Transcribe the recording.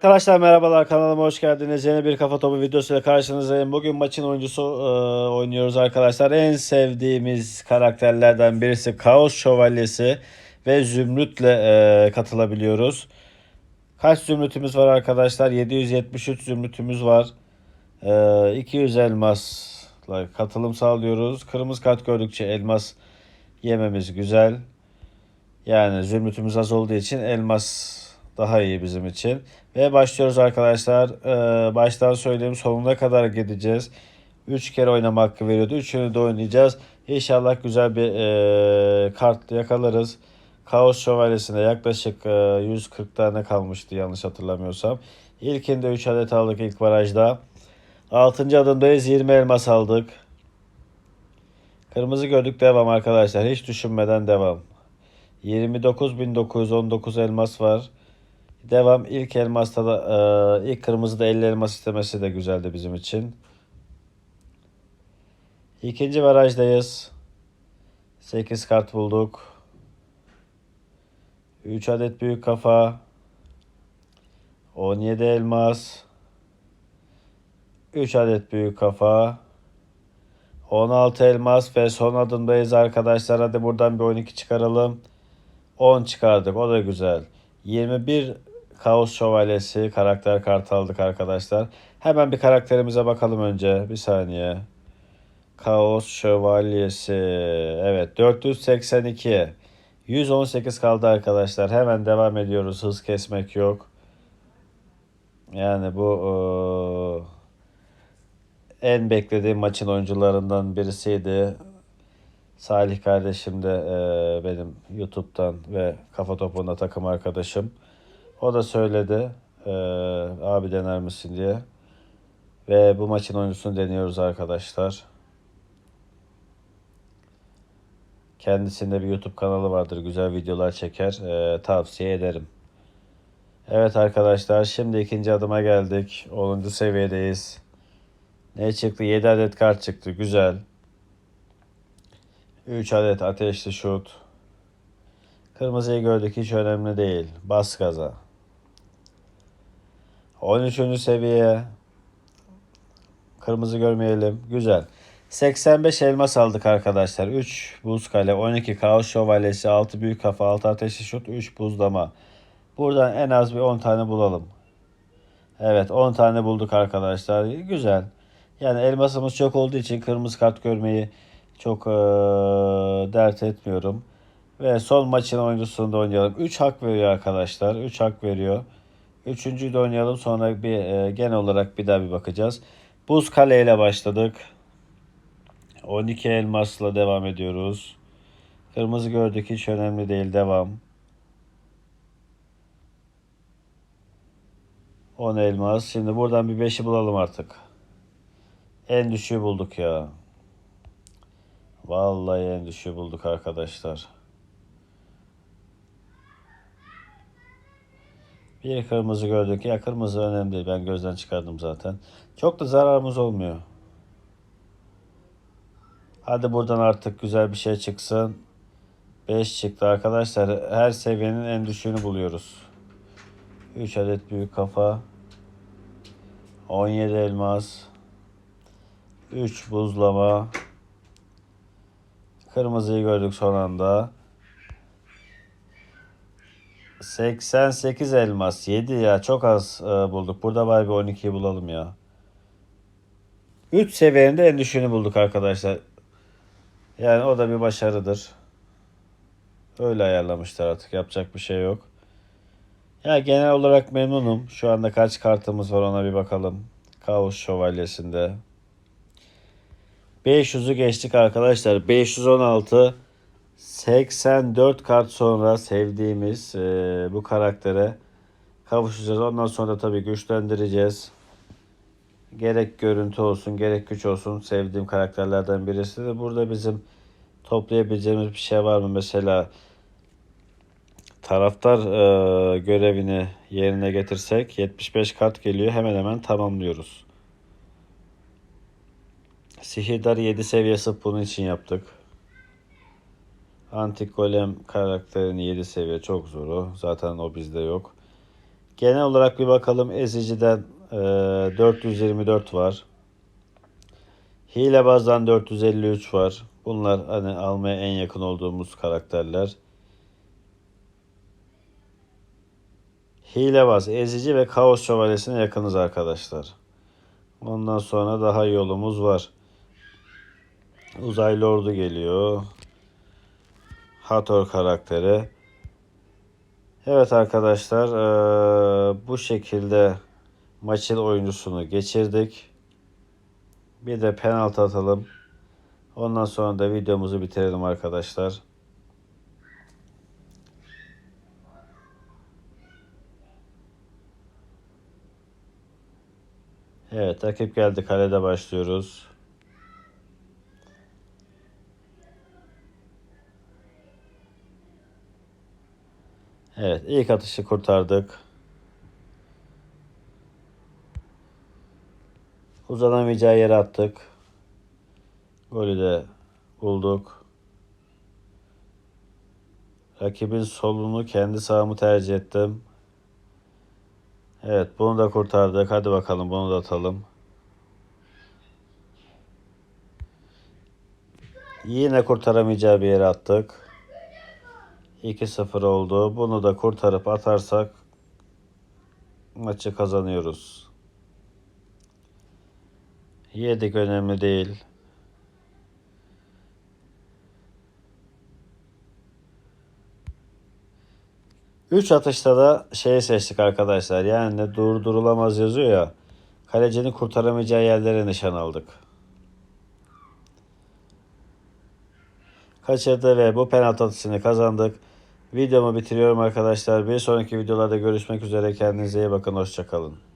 Arkadaşlar merhabalar kanalıma hoş geldiniz. Yeni bir kafa topu videosuyla karşınızdayım. Bugün maçın oyuncusu e, oynuyoruz arkadaşlar. En sevdiğimiz karakterlerden birisi Kaos Şövalyesi ve Zümrüt'le e, katılabiliyoruz. Kaç zümrütümüz var arkadaşlar? 773 zümrütümüz var. E, 200 elmasla katılım sağlıyoruz. Kırmızı kart gördükçe elmas yememiz güzel. Yani zümrütümüz az olduğu için elmas daha iyi bizim için. Ve başlıyoruz arkadaşlar. Ee, baştan söyleyeyim sonuna kadar gideceğiz. 3 kere oynama hakkı veriyordu. Üçünü de oynayacağız. İnşallah güzel bir e, kart yakalarız. Kaos Şövalyesi'nde yaklaşık e, 140 tane kalmıştı yanlış hatırlamıyorsam. İlkinde 3 adet aldık ilk barajda. 6. adımdayız 20 elmas aldık. Kırmızı gördük devam arkadaşlar. Hiç düşünmeden devam. 29.919 elmas var. Devam ilk elmasta da e, ilk kırmızıda 50 elmas istemesi de güzeldi bizim için. İkinci barajdayız. 8 kart bulduk. 3 adet büyük kafa. 17 elmas. 3 adet büyük kafa. 16 elmas ve son adımdayız arkadaşlar. Hadi buradan bir 12 çıkaralım. 10 çıkardık. O da güzel. 21 Kaos Şövalyesi karakter kartı aldık arkadaşlar. Hemen bir karakterimize bakalım önce. Bir saniye. Kaos Şövalyesi. Evet 482. 118 kaldı arkadaşlar. Hemen devam ediyoruz. Hız kesmek yok. Yani bu eee, en beklediğim maçın oyuncularından birisiydi. Salih kardeşim de eee, benim YouTube'dan ve Kafa Topu'nda takım arkadaşım. O da söyledi eee, abi dener misin diye. Ve bu maçın oyuncusunu deniyoruz arkadaşlar. Kendisinde bir YouTube kanalı vardır. Güzel videolar çeker. Eee, tavsiye ederim. Evet arkadaşlar şimdi ikinci adıma geldik. 10. seviyedeyiz. Ne çıktı? 7 adet kart çıktı. Güzel. 3 adet ateşli şut. Kırmızıyı gördük hiç önemli değil. Bas gaza. 13. seviye. Kırmızı görmeyelim. Güzel. 85 elmas aldık arkadaşlar. 3 buz kale, 12 kaos şövalyesi, 6 büyük kafa, 6 ateşli şut, 3 buzlama. Buradan en az bir 10 tane bulalım. Evet 10 tane bulduk arkadaşlar. Güzel. Yani elmasımız çok olduğu için kırmızı kart görmeyi çok eee, dert etmiyorum. Ve son maçın oyuncusunu da oynayalım. 3 hak veriyor arkadaşlar. 3 hak veriyor. Üçüncüyü de oynayalım. Sonra bir eee, genel olarak bir daha bir bakacağız. Buz kale ile başladık. 12 elmasla devam ediyoruz. Kırmızı gördük hiç önemli değil. Devam. 10 elmas. Şimdi buradan bir 5'i bulalım artık. En düşüğü bulduk ya. Vallahi en düşüğü bulduk arkadaşlar. Bir kırmızı gördük. Ya kırmızı önemli değil. Ben gözden çıkardım zaten. Çok da zararımız olmuyor. Hadi buradan artık güzel bir şey çıksın. 5 çıktı arkadaşlar. Her seviyenin en düşüğünü buluyoruz. 3 adet büyük kafa. 17 elmas. 3 buzlama. Kırmızıyı gördük son anda. 88 elmas. 7 ya çok az e, bulduk. Burada bari bir 12'yi bulalım ya. 3 seviyende en düşüğünü bulduk arkadaşlar. Yani o da bir başarıdır. Öyle ayarlamışlar artık. Yapacak bir şey yok. Ya genel olarak memnunum. Şu anda kaç kartımız var ona bir bakalım. Kaos Şövalyesi'nde. 500'ü geçtik arkadaşlar. 516 84 kart sonra sevdiğimiz e, bu karaktere kavuşacağız. Ondan sonra tabii güçlendireceğiz. Gerek görüntü olsun gerek güç olsun sevdiğim karakterlerden birisi de burada bizim toplayabileceğimiz bir şey var mı? Mesela taraftar e, görevini yerine getirsek 75 kart geliyor hemen hemen tamamlıyoruz. Sihirdar 7 seviyesi bunun için yaptık. Antik Golem karakterini 7 seviye çok zor o. Zaten o bizde yok. Genel olarak bir bakalım. Ezici'den e, 424 var. Hilebaz'dan 453 var. Bunlar hani almaya en yakın olduğumuz karakterler. Hilebaz, Ezici ve Kaos Şövalyesi'ne yakınız arkadaşlar. Ondan sonra daha yolumuz var. Uzaylı Ordu geliyor. Hathor karakteri. Evet arkadaşlar eee, bu şekilde maçın oyuncusunu geçirdik. Bir de penaltı atalım. Ondan sonra da videomuzu bitirelim arkadaşlar. Evet rakip geldi kalede başlıyoruz. Evet ilk atışı kurtardık. Uzanamayacağı yere attık. Golü de bulduk. Rakibin solunu kendi sağımı tercih ettim. Evet bunu da kurtardık. Hadi bakalım bunu da atalım. Yine kurtaramayacağı bir yere attık. 2-0 oldu. Bunu da kurtarıp atarsak maçı kazanıyoruz. Yedik önemli değil. Üç atışta da şeyi seçtik arkadaşlar. Yani durdurulamaz yazıyor ya. Kalecinin kurtaramayacağı yerlere nişan aldık. Kaçırdı ve bu penaltı atışını kazandık. Videomu bitiriyorum arkadaşlar. Bir sonraki videolarda görüşmek üzere. Kendinize iyi bakın. Hoşçakalın.